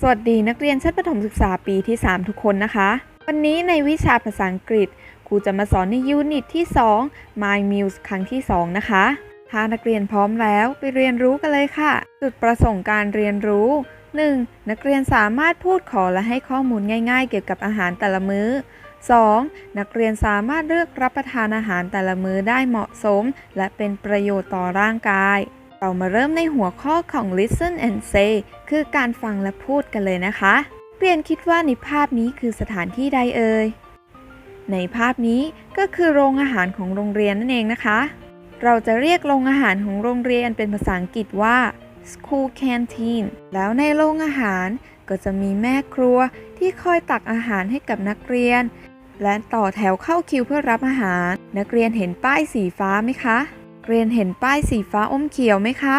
สวัสดีนักเรียนชั้นประถมศึกษาปีที่ 3 ทุกคนนะคะ วันนี้ในวิชาภาษาอังกฤษครูจะมาสอนในยูนิตที่ 2 My Muse ครั้งที่ 2 นะคะ ถ้านักเรียนพร้อมแล้วไปเรียนรู้กันเลยค่ะ จุดประสงค์การเรียนรู้ 1. นักเรียนสามารถพูดขอและให้ข้อมูลง่าย ๆ เกี่ยวกับอาหารแต่ละมื้อ 2. นักเรียนสามารถเลือกรับประทานอาหารแต่ละมื้อได้เหมาะสม และเป็นประโยชน์ต่อร่างกาย เรามาเริ่มในหัวข้อของ listen and say คือการฟังและพูดกันเลยนะคะ เรียนคิดว่าในภาพนี้คือสถานที่ใดเอ่ย ในภาพนี้ก็คือโรงอาหารของโรงเรียนนั่นเองนะคะ เราจะเรียกโรงอาหารของโรงเรียนเป็นภาษาอังกฤษว่า school canteen แล้วในโรงอาหารก็จะมีแม่ครัวที่คอยตักอาหารให้กับนักเรียน และต่อแถวเข้าคิวเพื่อรับอาหาร นักเรียนเห็นป้ายสีฟ้าไหมคะ เรียนเห็นป้ายสีฟ้าอมเขียวไหมคะ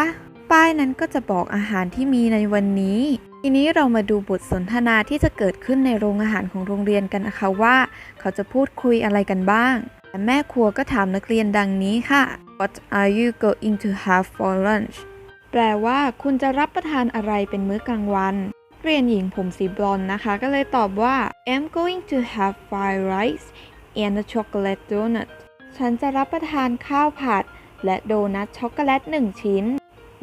ป้ายนั้นก็จะบอกอาหารที่มีในวันนี้ ทีนี้เรามาดูบทสนทนาที่จะเกิดขึ้นในโรงอาหารของโรงเรียนกันนะคะว่า เขาจะพูดคุยอะไรกันบ้างแแม่ครัวก็ถามนักเรียนดังนี้ค่ะ What are you going to have for lunch แปลว่าคุณจะรับประทานอะไรเป็นมื้อกลางวันเรียนหญิงผมสีบลอนนะคะ ก็เลยตอบว่า I'm going to have fried rice and a chocolate donut ฉันจะรับประทานข้าวผัด และโดนัทช็อกโกแลตหนึ่งชิ้น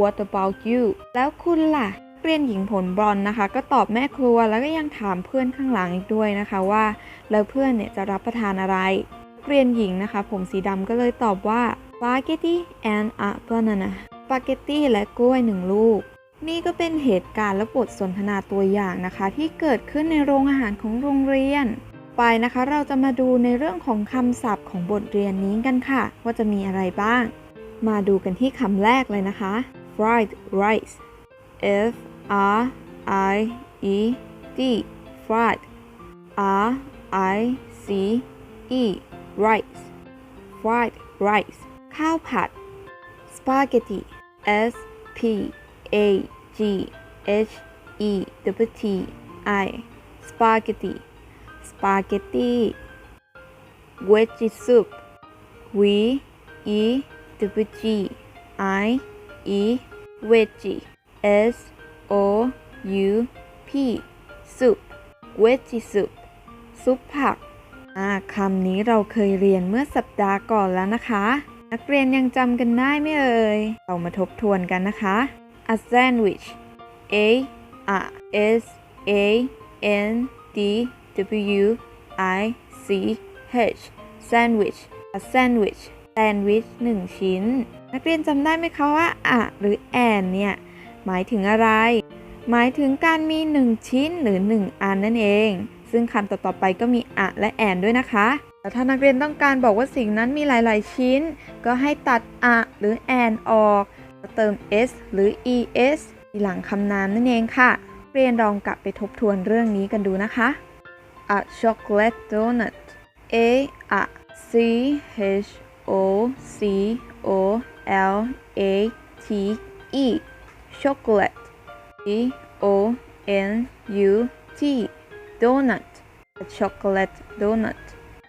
What about you แล้วคุณล่ะเรียนหญิงผลบอนนะคะ ก็ตอบแม่ครัวแล้วก็ยังถามเพื่อนข้างหลังอีกด้วยนะคะว่า แล้วเพื่อนเนี่ยจะรับประทานอะไร เรียนหญิงนะคะ ผมสีดำก็เลยตอบว่า spaghetti and a banana สปาเกตตี้และกล้วยหนึ่งลูก นี่ก็เป็นเหตุการณ์และบทสนทนาตัวอย่างนะคะ ที่เกิดขึ้นในโรงอาหารของโรงเรียน ไปนะคะเราจะมาดูในเรื่องของคำศัพท์ของบทเรียนนี้กันค่ะ ว่าจะมีอะไรบ้าง มาดูกันที่คำแรกเลยนะคะ fried rice F R I E D fried R I C E rice fried rice ข้าวผัด spaghetti S P A G H E W T I spaghetti spaghetti veggie soup V E W G I E veggie S O U P soup veggie soup ซุปผักอ่าคำนี้เราเคยเรียนเมื่อสัปดาห์ก่อนแล้วนะคะ นักเรียนยังจำกันได้ไหมเอ่ย เรามาทบทวนกันนะคะ a sandwich a a s a n d w i c h sandwich a sandwich แซนด์วิชหนึ่งชิ้น นักเรียนจำได้ไหมคะว่าอะหรือแอนเนี่ย หมายถึงอะไร หมายถึงการมี 1 ชิ้นหรือ 1 อันนั่นเอง ซึ่งคำต่อๆไปก็มีอะและแอนด้วยนะคะแต่ถ้านักเรียนต้องการบอกว่าสิ่งนั้นมีหลาย ๆ ชิ้น ก็ให้ตัดอะหรือแอนออกแล้วเติม s หรือ es ทีหลังคำนามนั่นเองค่ะ เรียนลองกลับไปทบทวนเรื่องนี้กันดูนะคะ a chocolate donut a a c h o c o l a t e chocolate d o n u t donut a chocolate donut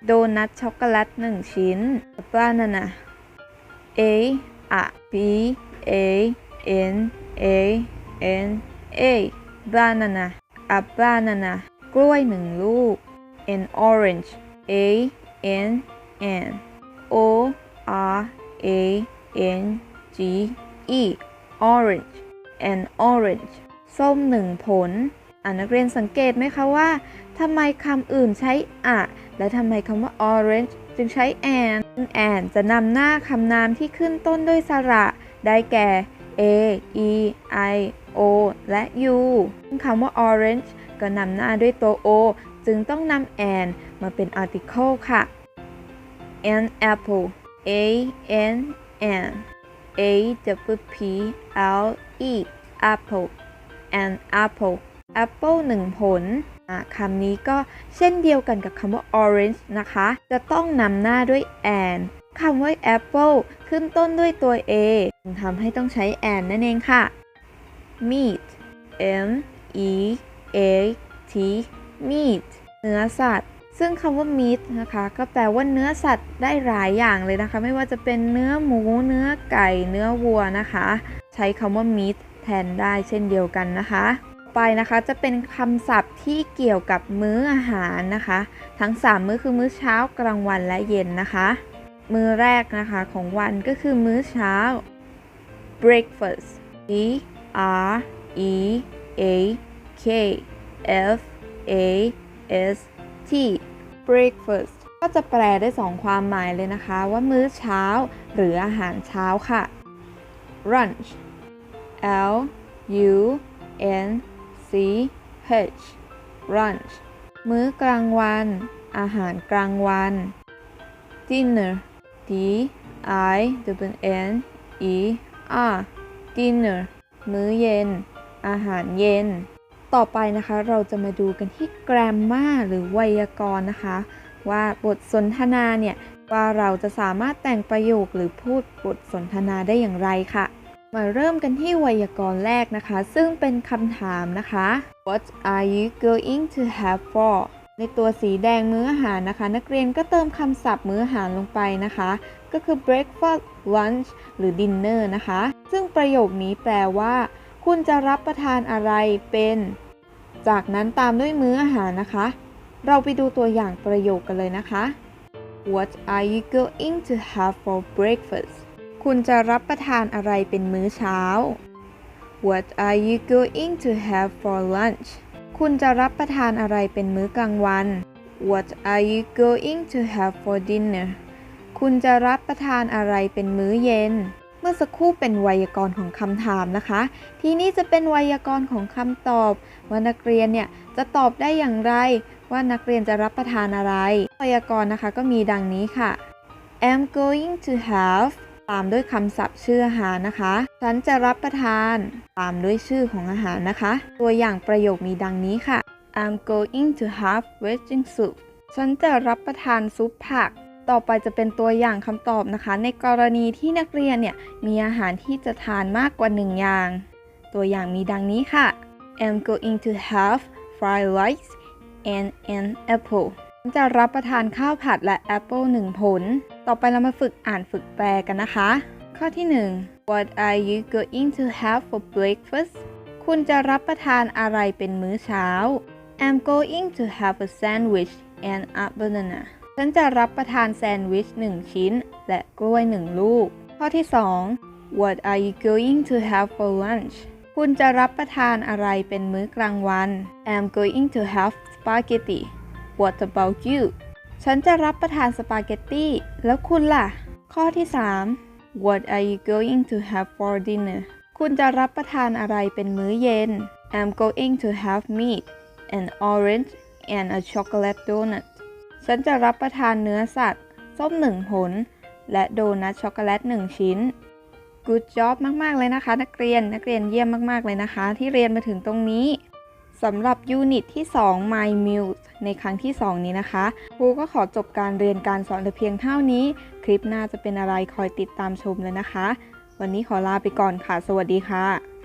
โดนัทช็อกโกแลตหนึ่งชิ้น banana a a b a n a n a banana a banana กล้วยหนึ่งลูก an orange a n n o r a n g e orange an orange ส้มหนึ่งผลอ่านักเรียนสังเกตไหมคะว่าทำไมคำอื่นใช้อะและทำไมคำว่า orange จึงใช้ and ซึ่ง and จะนำหน้าคำนามที่ขึ้นต้นด้วยสระ ได้แก่ a e i o และ u คำว่า orange ก็นำหน้าด้วยตัว o จึงต้องนำ and มาเป็น article ค่ะ an apple a n n a w p l e apple an apple apple หนึ่งผลอะคำนี้ก็เช่นเดียวกันกับคำว่า orange นะคะ จะต้องนำหน้าด้วย an คำว่า apple ขึ้นต้นด้วยตัว a จึงทำให้ต้องใช้ an นั่นเองค่ะ meat m e a t meat เนื้อสัตว์ ซึ่งคำว่า meat นะคะ ก็แปลว่าเนื้อสัตว์ได้หลายอย่างเลยนะคะ ไม่ว่าจะเป็นเนื้อหมู เนื้อไก่ เนื้อวัวนะคะ ใช้คำว่า meat แทนได้เช่นเดียวกันนะคะไปไปนะคะจะเป็นคำศัพท์ที่เกี่ยวกับมื้ออาหารนะคะ ทั้ง 3 มื้อคือมื้อเช้ากลางวันและเย็นนะคะ มื้อแรกนะคะของวันก็คือมื้อเช้า breakfast b r e a k f a s t ที่ breakfast ก็จะแปลได้สองความหมายเลยนะคะ ว่ามื้อเช้า หรืออาหารเช้าค่ะ lunch L U N C H lunch มื้อกลางวัน อาหารกลางวัน dinner D I W N E R dinner มื้อเย็น อาหารเย็น ต่อไปนะคะเราจะมาดูกันที่ grammar หรือไวยากรณ์นะคะ ว่าบทสนทนาเนี่ย ว่าเราจะสามารถแต่งประโยคหรือพูดบทสนทนาได้อย่างไรค่ะ มาเริ่มกันที่ไวยากรณ์แรกนะคะ ซึ่งเป็นคำถามนะคะ What are you going to have for ในตัวสีแดงมื้ออาหารนะคะ นักเรียนก็เติมคำศัพท์มื้ออาหารลงไปนะคะ ก็คือ breakfast lunch หรือ dinner นะคะ ซึ่งประโยคนี้แปลว่า คุณจะรับประทานอะไรเป็น จากนั้นตามด้วยมื้ออาหารนะคะ เราไปดูตัวอย่างประโยคกันเลยนะคะ What are you going to have for breakfast คุณจะรับประทานอะไรเป็นมื้อเช้า What are you going to have for lunch คุณจะรับประทานอะไรเป็นมื้อกลางวัน What are you going to have for dinner คุณจะรับประทานอะไรเป็นมื้อเย็น มื่อสักครู่เป็นไวยากรณ์ของคำถามนะคะ ทีนี้จะเป็นไวยากรณ์ของคำตอบ ว่านักเรียนเนี่ยจะตอบได้อย่างไร ว่านักเรียนจะรับประทานอะไร ไวยากรณ์นะคะก็มีดังนี้ค่ะ am going to have ตามด้วยคำศัพท์ชื่ออาหารนะคะ ฉันจะรับประทาน ตามด้วยชื่อของอาหารนะคะ ตัวอย่างประโยคมีดังนี้ค่ะ I'm going to have vegetable soup ฉันจะรับประทานซุปผัก ต่อไปจะเป็นตัวอย่างคำตอบนะคะ ในกรณีที่นักเรียนเนี่ยมีอาหารที่จะทานมากกว่าหนึ่งอย่าง ตัวอย่างมีดังนี้ค่ะ I'm going to have fried rice and an apple จะรับประทานข้าวผัดและแอปเปิลหนึ่งผล ต่อไปเรามาฝึกอ่านฝึกแปลกันนะคะ ข้อที่ 1 What are you going to have for breakfast คุณจะรับประทานอะไรเป็นมื้อเช้า I'm going to have a sandwich and a banana ฉันจะรับประทานแซนด์วิช 1 ชิ้น และกล้วย 1 ลูก ข้อที่ 2 What are you going to have for lunch คุณจะรับประทานอะไรเป็นมื้อกลางวัน I'm going to have spaghetti What about you ฉันจะรับประทานสปาเกตตี้ แล้วคุณล่ะ ข้อที่ 3 What are you going to have for dinner คุณจะรับประทานอะไรเป็นมื้อเย็น I'm going to have meat an orange and a chocolate donut ฉันจะรับประทานเนื้อสัตว์ ส้มหนึ่งผล และโดนัทช็อกโกแลตหนึ่งชิ้น Good job มาก ๆ เลยนะคะ นักเรียนนักเรียนเยี่ยมมาก ๆ เลยนะคะ ที่เรียนมาถึงตรงนี้สำหรับยูนิตที่ 2 My Muse ในครั้งที่ 2 นี้นะคะครูก็ขอจบการเรียนการสอนแต่เพียงเท่านี้ คลิปหน้าจะเป็นอะไรคอยติดตามชมเลยนะคะ วันนี้ขอลาไปก่อนค่ะ สวัสดีค่ะ